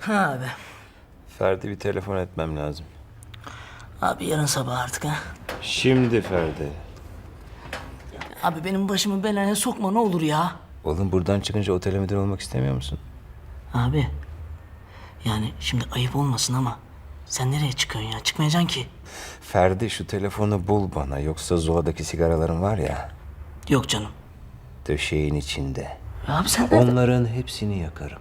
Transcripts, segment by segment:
Ha abi. Ferdi bir telefon etmem lazım. Abi yarın sabah artık ha. Şimdi Ferdi. Abi benim başımı belaya sokma ne olur ya. Oğlum buradan çıkınca otele müdür olmak istemiyor musun? Abi. Yani şimdi ayıp olmasın ama sen nereye çıkıyorsun ya? Çıkmayacaksın ki. Ferdi şu telefonu bul bana yoksa Zula'daki sigaraların var ya Yok canım. döşeğin içinde. Ya abi sen nerede? Onların hepsini yakarım.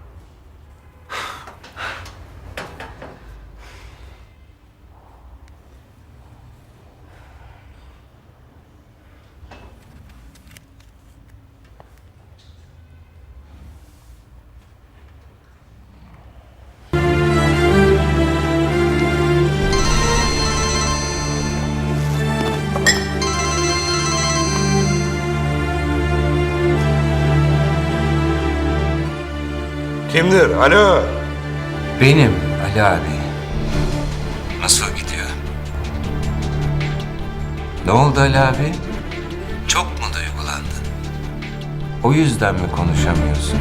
Kimdir? Alo. Benim Ali abi. Nasıl gidiyor? Ne oldu Ali abi? Çok mu duygulandın? O yüzden mi konuşamıyorsun?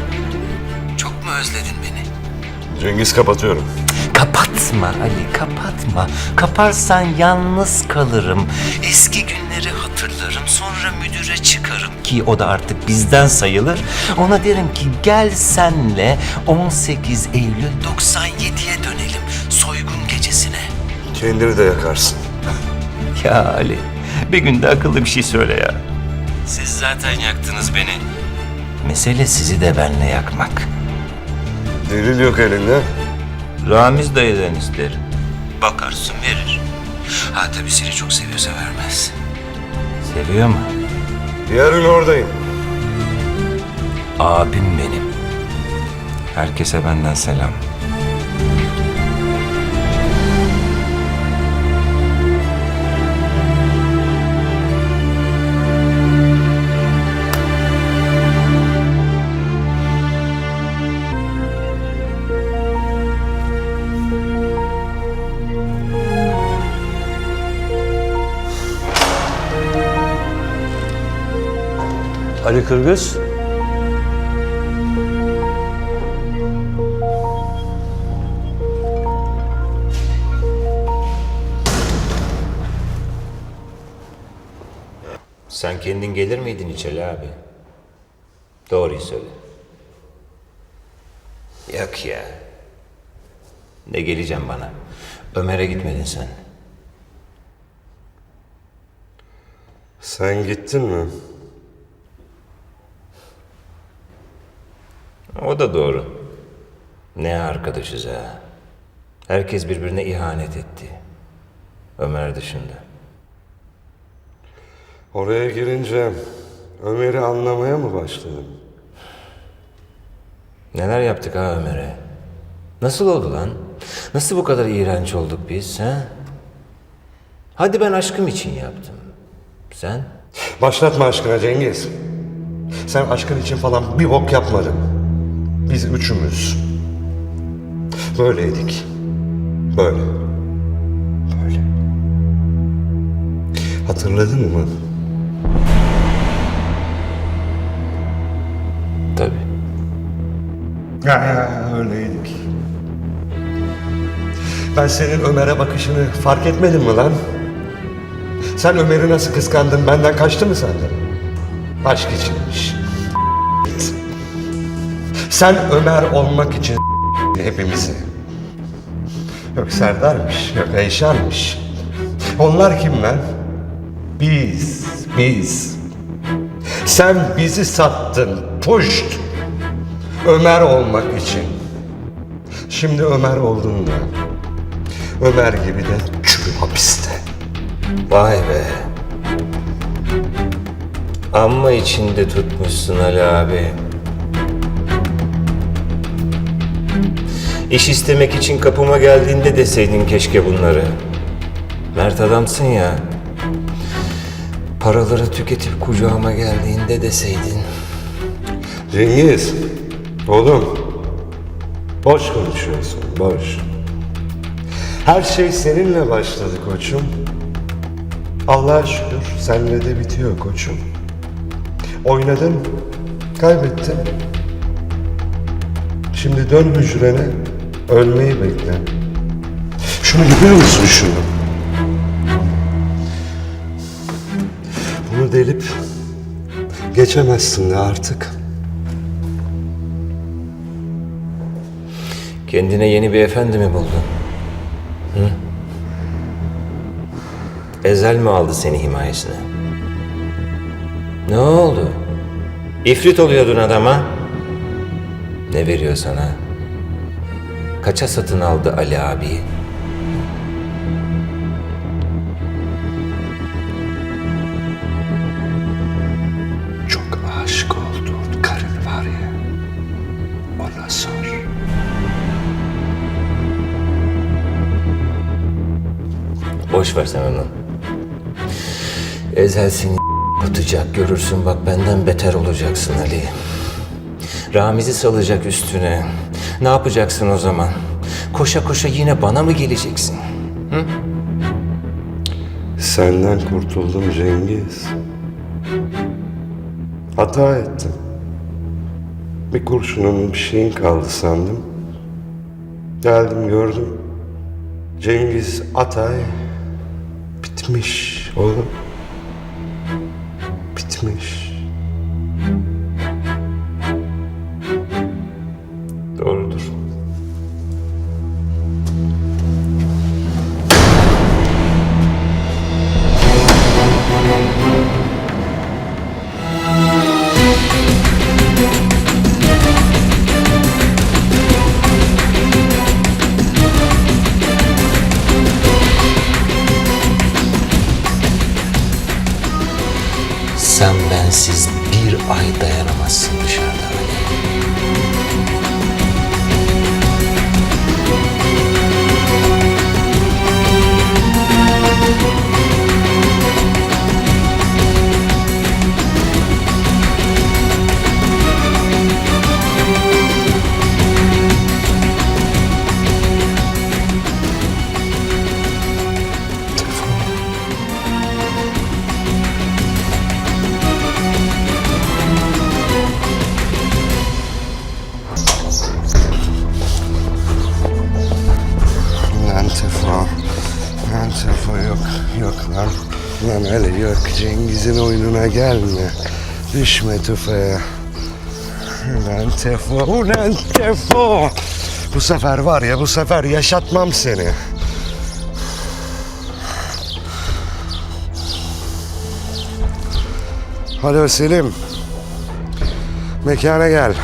Çok mu özledin beni? Cengiz kapatıyorum. Kapatma Ali, kapatma. Kaparsan yalnız kalırım. Eski günleri hatırlarım. Sonra müdüre çıkarım ki o da artık bizden sayılır. Ona derim ki gel senle 18 Eylül 97'ye dönelim. Soygun gecesine. Kendini de yakarsın. Ya Ali, bir günde akıllı bir şey söyle ya. Siz zaten yaktınız beni. Mesele sizi de benle yakmak. Delil yok elinde. Ramiz dayıdan isterim. Bakarsın verir. Ha tabii seni çok seviyorsa vermez. Seviyor mu? Yarın oradayım. Abim benim. Herkese benden selam. Ali Kırgız. Sen kendin gelir miydin içeri abi? Doğruyu söyle. Yok ya. Ne geleceğim bana? Ömer'e gitmedin sen. Sen gittin mi? O da doğru. Ne arkadaşız ha. Herkes birbirine ihanet etti. Ömer dışında. Oraya girince Ömer'i anlamaya mı başladın? Neler yaptık ha Ömer'e? Nasıl oldu lan? Nasıl bu kadar iğrenç olduk biz ha? Hadi ben aşkım için yaptım. Sen? Başlatma aşkına Cengiz. Sen aşkın için falan bir bok yapmadın. Biz üçümüz. Böyleydik. Böyle. Böyle. Hatırladın mı? Tabii. Ya, öyleydik. Ben senin Ömer'e bakışını fark etmedim mi lan? Sen Ömer'i nasıl kıskandın? Benden kaçtı mı senden? Aşk içinmiş. Sen Ömer olmak için hepimizi. Yok Serdar'mış, yok Eyşan'mış. Onlar kim lan? Biz, biz. Sen bizi sattın, puşt. Ömer olmak için. Şimdi Ömer oldun da. Ömer gibi de çürü hapiste. Vay be. Amma içinde tutmuşsun Ali abi. İş istemek için kapıma geldiğinde deseydin keşke bunları. Mert adamsın ya. Paraları tüketip kucağıma geldiğinde deseydin. Cengiz, oğlum. Boş konuşuyorsun, boş. Her şey seninle başladı koçum. Allah'a şükür senle de bitiyor koçum. Oynadın, kaybettin. Şimdi dön hücrene, Ölmeyi bekle. Şunu görüyor musun şunu? Bunu delip geçemezsin de artık. Kendine yeni bir efendi mi buldun? Hı? Ezel mi aldı seni himayesine? Ne oldu? İfrit oluyordun adama. Ne veriyor sana? Kaça satın aldı Ali abi? Çok aşık olduğun karın var ya. Ona sor. Boş ver sen onu. Ezel seni atacak görürsün bak benden beter olacaksın Ali. Ramiz'i salacak üstüne. Ne yapacaksın o zaman? Koşa koşa yine bana mı geleceksin? Senden kurtuldum Cengiz. Hata ettim. Bir kurşunun bir şeyin kaldı sandım. Geldim gördüm. Cengiz Atay bitmiş oğlum. Doğrudur. Lan Tefo. Lan Tefo yok. Yok lan. Lan öyle yok. Cengiz'in oyununa gelme. Düşme tüfeğe. Lan Tefo. Ulan Tefo. Bu sefer var ya bu sefer yaşatmam seni. Alo Selim. Mekana gel.